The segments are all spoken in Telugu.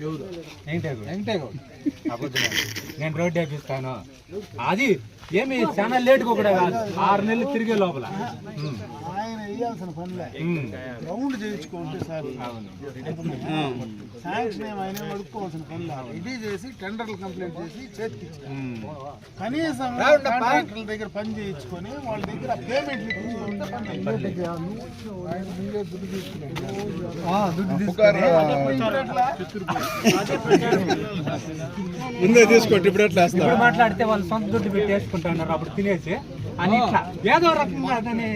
వెంకటేగౌడ్ అబద్ధం నేను రోడ్డు వేపిస్తాను అది ఏమి చాలా లేట్గా కూడా కాదు. ఆరు నెలలు తిరిగే లోపల. ఆయన వేయాల్సిన పనిలే. ఉమ్. రౌండ్ చేయించుకుంటే సార్. శాంక్షన్ అడుక్కోవాల్సిన పనిలే. రెడీ చేసి టెండర్లు కంప్లీట్ చేసి చేతికి. కనీసం కాంట్రాక్టర్ల దగ్గర పని చేయించుకొని వాళ్ళ దగ్గర పేమెంట్లు? ముందే తీసుకోండి ఇప్పుడు ఎట్లా మాట్లాడితే వాళ్ళు సొంత దుడ్డు పెట్టి వేసుకుంటున్నారు అప్పుడు తినేసి అని ఇట్లా ఏదో రకంగా అదని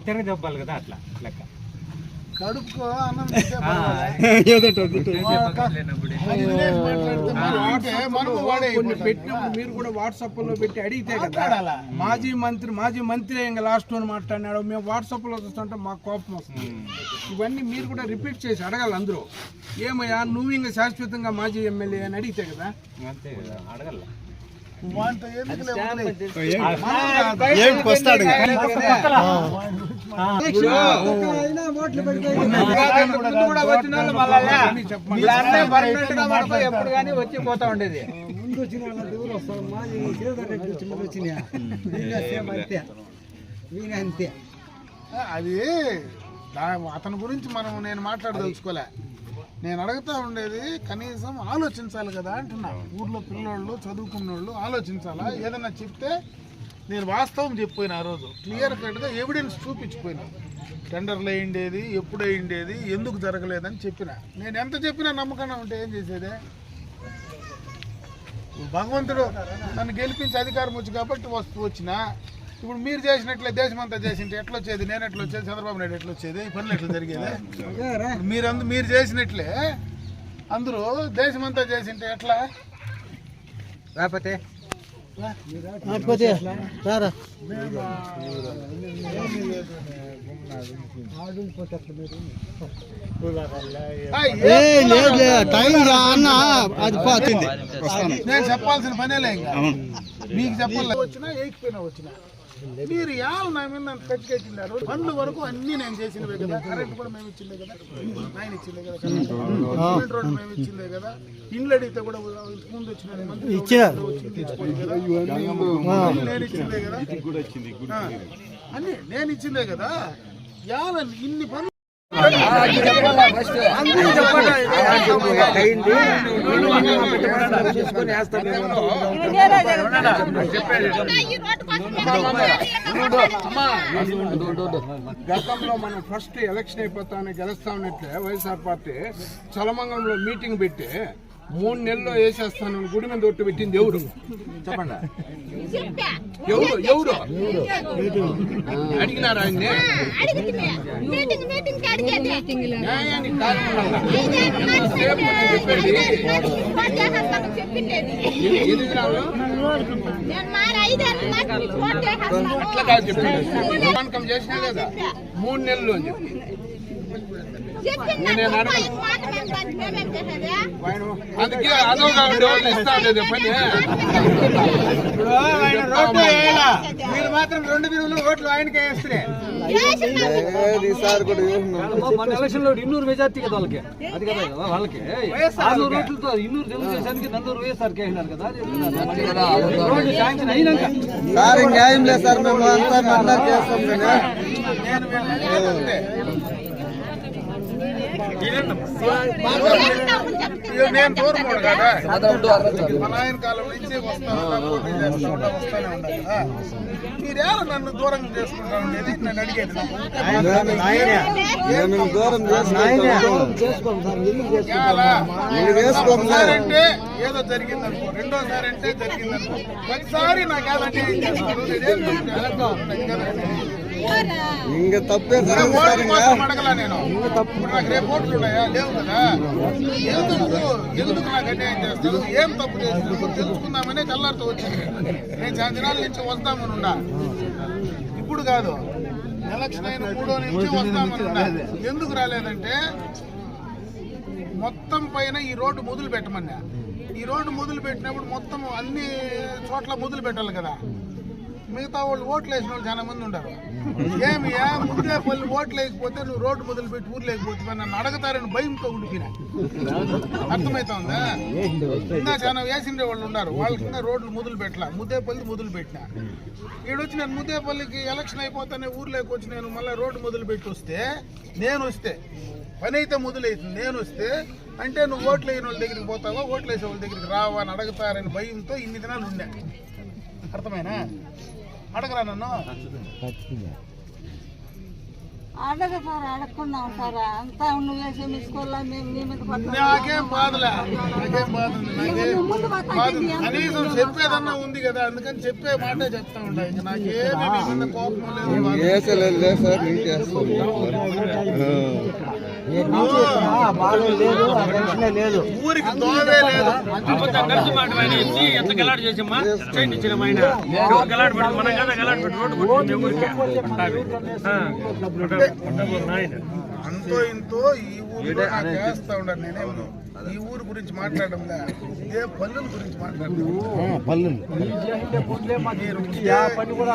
తిరగదెబ్బాలి కదా అట్లా లెక్క. మీరు కూడా వాట్సాప్లో పెట్టి అడిగితే కదా? మాజీ మంత్రి మాజీ మంత్రి ఇంకా లాస్ట్ వన్ మాట్లాడినాడు. మేము వాట్సాప్లో చూస్తుంటే మాకు కోపం వస్తుంది. ఇవన్నీ మీరు కూడా రిపీట్ చేసి అడగాలి అందరూ. ఏమయ్యా నువ్వు ఇంకా శాశ్వతంగా మాజీ ఎమ్మెల్యే అని అడిగితే కదా. అంతే కదా అడగల ఏం వస్తాడు ఎప్పుడు కానీ వచ్చి పోతా ఉండేది ముందు వచ్చిన వాళ్ళ permanent గా వచ్చి పోతా ఉండేది అది అతని గురించి మనం నేను మాట్లాడదలుచుకోలే. నేను అడుగుతా ఉండేది కనీసం ఆలోచించాలి కదా అంటున్నా. ఊర్లో పిల్లోళ్ళు చదువుకున్నోళ్ళు ఆలోచించాలా? ఏదైనా చెప్తే నేను వాస్తవం చెప్పిపోయిన ఆ రోజు. క్లియర్ కట్గా ఎవిడెన్స్ చూపించిపోయినా. టెండర్లు అయ్యిండేది ఎప్పుడు అయ్యిండేది ఎందుకు జరగలేదని చెప్పిన. నేను ఎంత చెప్పినా నమ్మకం ఉంటే ఏం చేసేదే? భగవంతుడు నన్ను గెలిపించి అధికారం వచ్చి కాబట్టి వస్తూ వచ్చిన. ఇప్పుడు మీరు చేసినట్లే దేశమంతా చేసింటే ఎట్లా వచ్చేది? నేను ఎట్లా వచ్చేది? చంద్రబాబు నాయుడు ఎట్లా వచ్చేది? ఈ పనులు ఎట్లా జరిగేది? మీరందు మీరు చేసినట్లే అందరూ దేశమంతా చేసింటే ఎట్లా? లేకపోతే అది పోతుంది నేను చెప్పాల్సిన పనేలే ఇంకా. మీకు చెప్పాలి వచ్చినా ఏకిపోయినా వచ్చినా. మీరు యాలు నా మీద నన్ను కట్టి కట్టినారు పనుల వరకు అన్ని నేను చేసినవే కదా. కరెంట్ కూడా మేము ఇచ్చిందే కదా. ఆయన ఇచ్చిందే కదా. సిమెంట్ రోడ్డు మేము ఇచ్చిందే కదా. ఇండ్లు అడిగితే కూడా ముందు వచ్చిన నేను ఇచ్చిందే కదా అన్ని నేను ఇచ్చిందే కదా. యాల ఇన్ని పనులు గతంలో మనం ఫస్ట్ ఎలక్షన్ అయిపోతామని గెలుస్తామన్నట్లే వైఎస్ఆర్ పార్టీ చలమంగంలో మీటింగ్ పెట్టి మూడు నెలల్లో వేసేస్తానని గుడి మీద ఒట్టు పెట్టింది ఎవరు? చెప్పండి. ఎవరు? ఎవరు? అడిగినారు గ్రాములు? అట్లా కాదు చెప్పింది? చేసినా లేదా మూడు నెలలు అని చెప్పి అందుకే ఇస్తా మీరు. మాత్రం రెండు తిరుగులు ఓట్లు ఆయనకే వేస్తే మన ఎలక్షన్లో ఇన్నూరు మెజార్టీ కదా వాళ్ళకి. అది కదా వాళ్ళకి. ఆరు రోడ్లతో ఇన్నూరు తెలుగుదేశానికి నందూరు వైఎస్ఆర్కి అయినారు కదా. రోడ్డు శాంక్షన్ అయినాక. సార్ న్యాయం లేదు సార్ మేము అంతా నేను నేను దూరం కదా నాయన కాలం నుంచి వస్తాను వస్తానే ఉండాలి నన్ను దూరం చేసుకుంటా ఉండేది నన్ను అడిగేది దూరం అంటే ఏదో జరిగింది అనుకో రెండోసారి అంటే జరిగింది అనుకో ప్రతిసారి నాకు ఏదంటే చేస్తాను? ఇంక తప్పే అడగలా నేను. ఇప్పుడు నాకు రేపు ఓట్లు ఉన్నాయా? లేవు కదా? ఎందుకు ఎందుకు నాకు అన్యాయం చేస్తారు. ఏం తప్పు తెలుసుకుందామనే తెల్లారితో వచ్చింది. నేను చాలా దినాల నుంచి వస్తామని ఉండా ఇప్పుడు కాదు. ఎలక్షన్ అయిన మూడో నుంచి వస్తామని ఉండా ఎందుకు రాలేదంటే మొత్తం పైన ఈ రోడ్డు మొదలు పెట్టమన్నా ఈ రోడ్డు మొదలు పెట్టినప్పుడు మొత్తం అన్ని చోట్ల మొదలు పెట్టాలి కదా. మిగతా వాళ్ళు ఓట్లు వేసిన వాళ్ళు చాలా మంది ఉండరు ఏమి ముందే పల్లి ఓట్లు వేయకపోతే నువ్వు రోడ్డు మొదలు పెట్టి ఊర్లు లేకపోతే నన్ను అడగతారని భయంతో ఉడికినా అర్థమవుతుందా కింద చాలా వేసిండే వాళ్ళు ఉన్నారు. వాళ్ళ కింద రోడ్లు మొదలు పెట్టలా ముద్దేపల్లి మొదలు పెట్టిన ఈడొచ్చి నేను ముద్దేపల్లికి ఎలక్షన్ అయిపోతానే ఊర్లోకి వచ్చి నేను మళ్ళీ రోడ్డు మొదలు పెట్టి వస్తే నేను వస్తే పని అయితే మొదలైతుంది. నేను వస్తే అంటే నువ్వు ఓట్లు వేయని వాళ్ళ దగ్గరికి పోతావా ఓట్లు వేసే వాళ్ళ దగ్గరికి రావా అని అడుగుతారని భయంతో ఇన్ని దినాలు ఉండే. అర్థమైనా? అడగరా నన్ను? అడగతారా అడగకుండా ఉంటారా? అంతా మేము మీద. నాకేం బాధలే నాకేం బాధ ముందు. కనీసం చెప్పేదన్నా ఉంది కదా అందుకని చెప్పే మాటే చెప్తా ఉండా. ఇంకా నాకేమీ కోపం లేదు ఊరికి దోవే లేదు ఎంత గలాట్ చేసామా చేయండి ఇచ్చిన మైన పెట్టి కదా పెట్టి రోడ్డు ఊరికే. అంతో ఇంతో ఈ ఊరిలో నాకు చేస్తా ఉండాలి నేనేం. ఈ ఊరు గురించి మాట్లాడడం ఇదే పల్లెల గురించి మాట్లాడడం. పని కూడా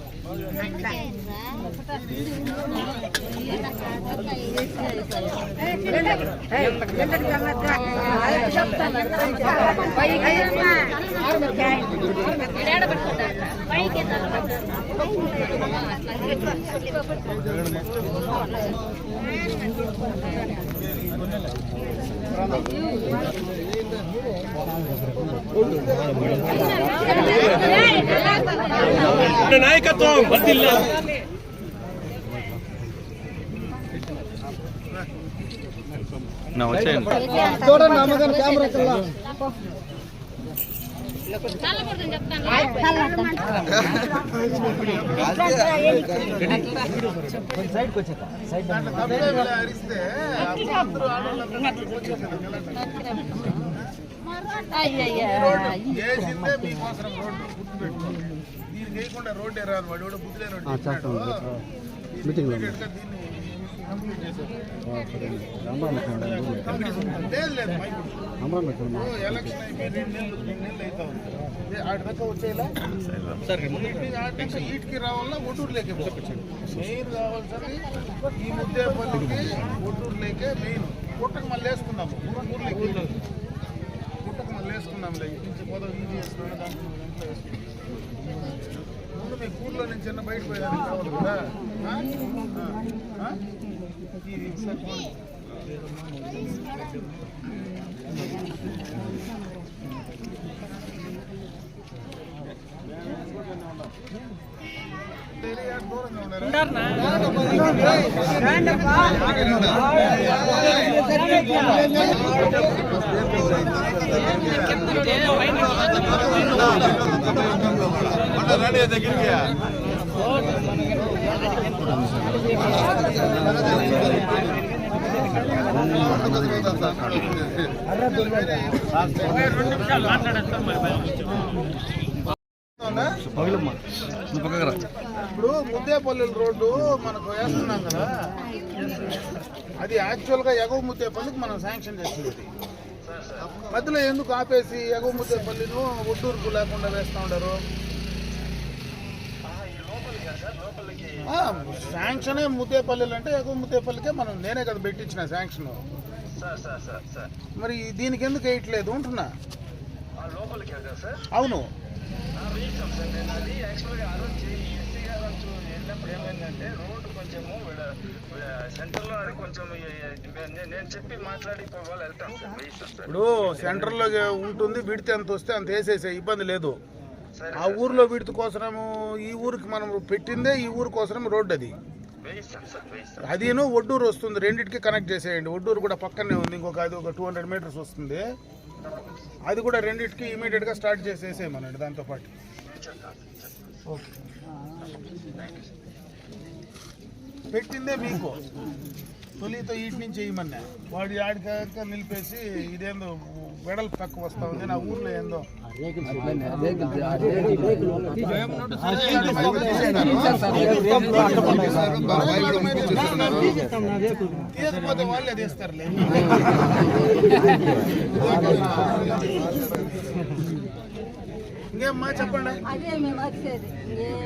ನಾಯಕತ್ವ నా వచ్చేయండి చూడండి అమ్మగారు దీనికి వేయకుండా రోడ్డే రాదు వాడు ఎవడో బుద్ధి లేని. ఓ, ఎలక్షన్ అయిపోయి రెండు నెలలు రెండు నెలలు అవుతా ఉంది. ఆడి దాకా వచ్చేలా? ఈటికి- ఆడి నుంచి ఈటికి రావాలా ఒడ్డూరులోకి మెయిన్ కావాల్సింది ఈ ముద్దేపల్లికి ఒడ్డూరులోకే మెయిన్ పుట్టకు మళ్ళీ వేసుకుందాము. పుట్టకు మళ్ళీ వేసుకుందాం ఇటు పోదాం ఈజీ వేసుకున్నాం దాంట్లో వేసుకుందాం. మీ ఊర్లో నుంచి చిన్న బయట పోయేదానికి కావాలి కదా దూరంగా? ఇప్పుడు ముద్దేపల్లి రోడ్డు మనకు వేస్తున్నాం కదా. అది యాక్చువల్గా ఎగవ ముద్దేపల్లికి మనం శాంక్షన్ చేసింది మధ్యలో ఎందుకు ఆపేసి ఎగవ ముద్దేపల్లిను ఒడ్డూరుకు లేకుండా వేస్తా ఉండరు ఆ, శాంక్షనే ముద్దేపల్లిలు అంటే ఎగవ ముద్దేపల్లికే మనం నేనే కదా పెట్టించిన శాంక్షన్. మరి దీనికి ఎందుకు వేయట్లేదు ఉంటున్నా అవును. ఇప్పుడు సెంటర్లో ఉంటుంది విడితే ఎంత వస్తే అంత వేసేసే ఇబ్బంది లేదు. ఆ ఊర్లో విడత కోసము ఈ ఊరికి మనం పెట్టిందే ఈ ఊరు కోసం రోడ్డు అది. అదిను ఒడ్డూరు వస్తుంది రెండింటికి కనెక్ట్ చేసేయండి. ఒడ్డూరు కూడా పక్కనే ఉంది ఇంకొక అది ఒక టూ హండ్రెడ్ మీటర్స్ వస్తుంది. అది కూడా రెండింటికి ఇమీడియట్గా స్టార్ట్ చేసేసేయమనండి దాంతో పాటు. పెట్టిందే మీకు. తొలితో వీటి నుంచి వేయమన్నా. వాడు ఆడికాక నిలిపేసి ఇదేందో వెడల్పు తక్కువ వస్తా ఉంది నా ఊర్లో ఏందో. తీయకపోతే వాళ్ళే తీస్తారులే ఇంకేమ్మా చెప్పండి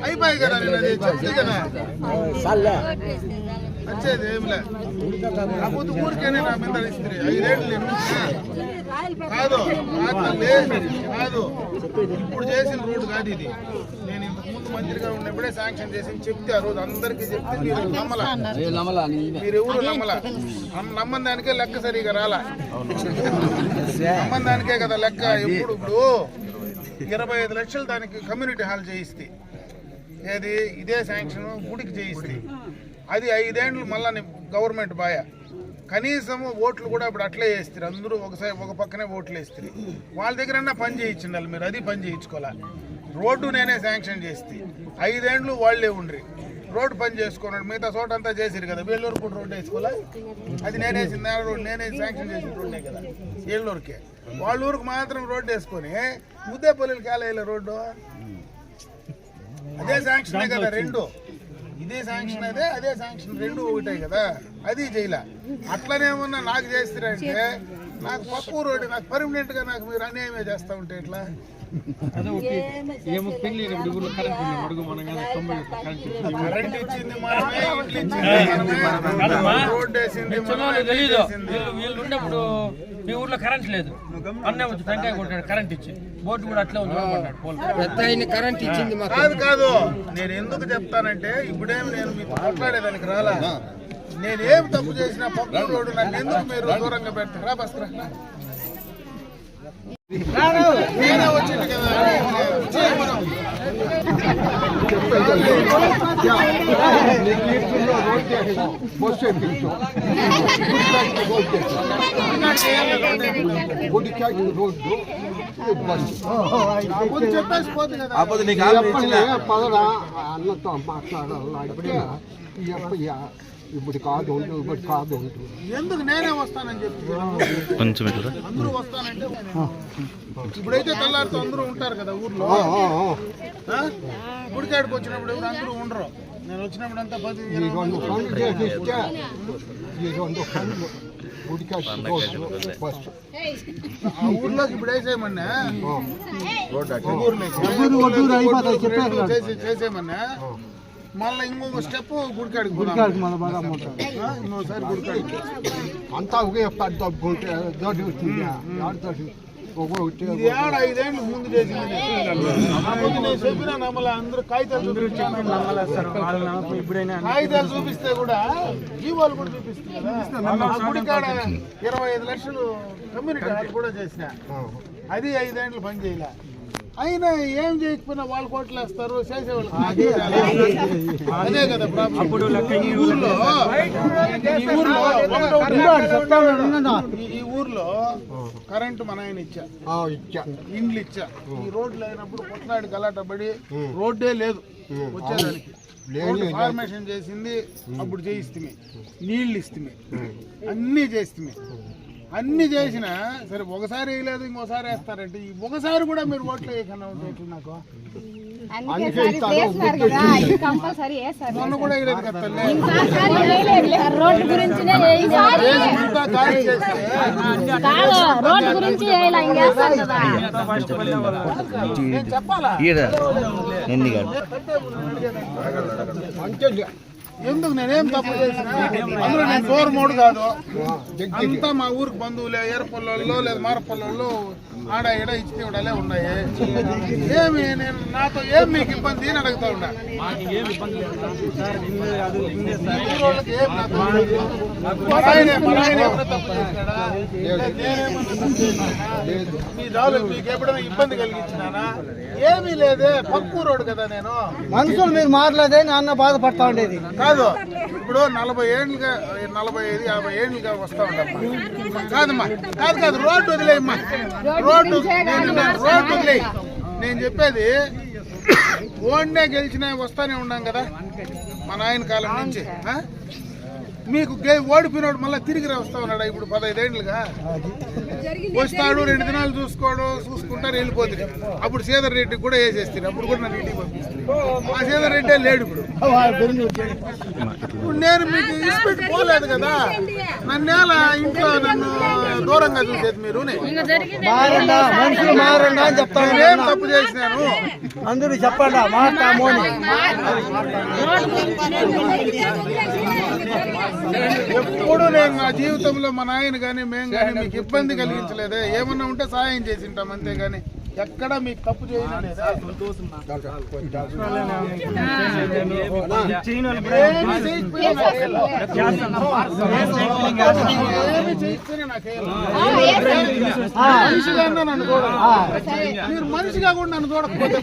అయిపోయి కదా నేను చెప్తే కదా. వచ్చేది ఏంలే కాకపోతే ఊరికేనే నా మీద ఇస్త్రీ ఐదేళ్ళు కాదు కాదు లేదు. ఇప్పుడు చేసిన రోడ్డు కాదు ఇది. నేను ఇంతకు ముందు మంత్రిగా ఉన్నప్పుడే శాంక్షన్ చేసి చెప్తే ఆ రోజు అందరికీ చెప్తే మీరు నమ్మల. మీరు ఎవరు నమ్మల? నమ్మ- నమ్మని దానికే లెక్క సరిగా రాలా. నమ్మని దానికే కదా లెక్క. ఎప్పుడు ఇప్పుడు ఇరవై ఐదు లక్షలు దానికి కమ్యూనిటీ హాల్ చేయిస్తే. ఏది? ఇదే శాంక్షన్ గుడికి చేయిస్తే. అది ఐదేండ్లు మళ్ళా గవర్నమెంట్ బాయ. కనీసం ఓట్లు కూడా ఇప్పుడు అట్లే వేస్తారు. అందరూ ఒకసారి ఒక పక్కనే ఓట్లు వేస్తారు. వాళ్ళ దగ్గర పని చేయించిండాలి మీరు. అది పని చేయించుకోవాలా. రోడ్డు నేనే శాంక్షన్ చేస్తే. ఐదేండ్లు వాళ్ళే ఉండ్రి. రోడ్డు పని చేసుకున్నాడు మిగతా చోట అంతా చేసిరు కదా. వేళ్ళూరు కూడా రోడ్డు వేసుకోవాలా? అది నేనే వేసింది. ఆ రోడ్డు నేనే శాంక్షన్ చేసిన రోడ్డే కదా. ఏళ్ళూరుకే వాళ్ళ ఊరికి మాత్రం రోడ్డు వేసుకొని ముద్దేపల్లికి కాలేయాలి రోడ్డు? అదే శాంక్షన్ కదా రెండు. ఇదే శాంక్షన్ అదే అదే శాంక్షన్ రెండు ఒకటే కదా. అది చేయలే అట్లనే ఉన్నా నాకు చేస్తారంటే నాకు పప్పు రోడ్డు నాకు పర్మనెంట్గా నాకు మీరు అన్యాయమే చేస్తా ఉంటే ఎట్లా? కరెంట్ ఇచ్చింది. కరెంట్ ఇచ్చింది మనమే ఇంట్లో ఇచ్చింది మనమే. రోడ్డు వేసింది మీ ఊర్లో కరెంట్ లేదు. అన్నే వచ్చి టెంకాయ కొట్టాడు కరెంట్ ఇచ్చి. బోర్డు కూడా అట్లే ఉంది కొట్టాడు పోల్. కాదు కాదు. నేను ఎందుకు చెప్తానంటే ఇప్పుడేం నేను మీతో మాట్లాడేదానికి రాలా. నేనేం తప్పు చేసినా పప్పు రోడ్డు నన్ను ఎందుకు మీరు దూరంగా పెడతారా? బస్త్రా నేనే వచ్చింది కదా చేయమను. ఇంకా చేయాలి రోడ్డు. కాకపోతే చెప్పేసి పోతుంది కదా అన్నతో మాట్లాడాలంటే ఇప్పుడు కాదు ఉండు ఇప్పుడు కాదు ఉండు ఎందుకు నేనే వస్తానని చెప్పి? అందరూ వస్తానంటే ఇప్పుడైతే తెల్లారితో అందరూ ఉంటారు కదా ఊర్లో? గుడికాడికి వచ్చినప్పుడు ఎవరు అందరూ ఉండరు. నేను వచ్చినప్పుడు అంతా పది ఊర్లోకి ఇప్పుడు వేసేయమన్నా? చేసి చేసేయమన్నా? మళ్ళీ ఇంకొక స్టెప్ గుడికాడికి గుడికాడికి ఇంకోసారి గుడికాడికి. అంతా ఒకే పెద్ద గుంటే దొడ్డి వచ్చింది ఆడతోటి ఒక్కొక్కటి ఇది ఏడ ఐదేళ్ళు ముందు చేసింది. నేను. అప్పుడు నేను చెప్పినా నమ్మల అందరూ కాగితాలు చూపించాను కాగితాలు చూపిస్తే కూడా జీవాలు కూడా చూపిస్తుంది కదా ఆ గుడి కాడ ఇరవై ఐదు లక్షలు కమ్యూనిటీ కూడా చేసిన. అది ఐదేళ్ళు పని చేయలే. అయినా ఏం చేయకపోయినా వాళ్ళు కోట్లు వేస్తారు చేసేవాళ్ళు అదే కదా ఈ ఊర్లో ఈ ఊర్లో కరెంటు మన ఆయన ఇచ్చా. ఇచ్చా. ఇండ్లు ఇచ్చా. ఈ రోడ్లు అయినప్పుడు కొట్లాడి గలాట పడి రోడ్డే లేదు వచ్చేదానికి. ఫార్మేషన్ చేసింది అప్పుడు చేయిస్తుంది నీళ్ళు ఇస్తుంది అన్నీ చేస్తుంది అన్ని చేసినా సరే ఒకసారి వేయలేదు ఇంకోసారి వేస్తారంటే ఈ ఒకసారి కూడా మీరు ఓట్లు వేయకుండా ఉంటే ఎట్లా నాకు? కదా మొన్న కూడా వేయలేదు చెప్పాలా? ఎందుకు నేనేం తప్పు చేసిన? అందులో నేను డోర్ మోడు కాదు అంతా మా ఊరికి బంధువులే ఏరపల్లెల్లో లేదా మారపల్లెల్లో ఆడ ఉన్నాయి. ఏమి నేను నాతో ఏం మీకు ఇబ్బంది అని అడుగుతా ఉన్నా. మా మీకు ఎప్పుడైనా ఇబ్బంది కలిగించినానా ఏమీ లేదే పక్కు రోడ్డు కదా నేను. మనుషులు మీరు మాట్లాడే నాన్న బాధపడతా ఉండేది. కాదు ఇప్పుడు నలభై ఏళ్ళుగా నలభై ఐదు యాభై ఏళ్ళుగా వస్తా ఉండమ్మా కాదమ్మా కాదు కాదు రోడ్డు వదిలేయమ్మా. రోడ్డు రోడ్డు వదిలేయి నేను చెప్పేది ఓన్నే గెలిచినా వస్తానే ఉన్నాం కదా మా నాయన కాలం నుంచి? మీకు గే- ఓడిపోయినోడు మళ్ళీ తిరిగి రా వస్తా ఉన్నాడా ఇప్పుడు పదహైదేళ్ళుగా వస్తాడు రెండు దినాలు చూసుకోడు చూసుకుంటారు వెళ్ళిపోతుంది. అప్పుడు సీదర్ రెడ్డికి కూడా వేసేస్తారు అప్పుడు కూడా నన్ను ఇంటికి పంపిస్తారు. ఆ సీదర్ రెడ్డే లేడు ఇప్పుడు. ఇప్పుడు నేను మీకు ఇస్పెట్టి పోలేదు కదా? నన్నేలా ఇంట్లో నన్ను దూరంగా చూసేది మీరు? నేనేం తప్పు చేసినాను? అందరూ చెప్పండి ఎప్పుడు నేను నా జీవితంలో మా నాయన కానీ మేము కానీ మీకు ఇబ్బంది కలిగించలేదే. ఏమన్నా ఉంటే సహాయం చేసి ఉంటాం అంతే కానీ ఎక్కడ మీకు తప్పు? మనిషిగా కూడా నన్ను చూడకపోతే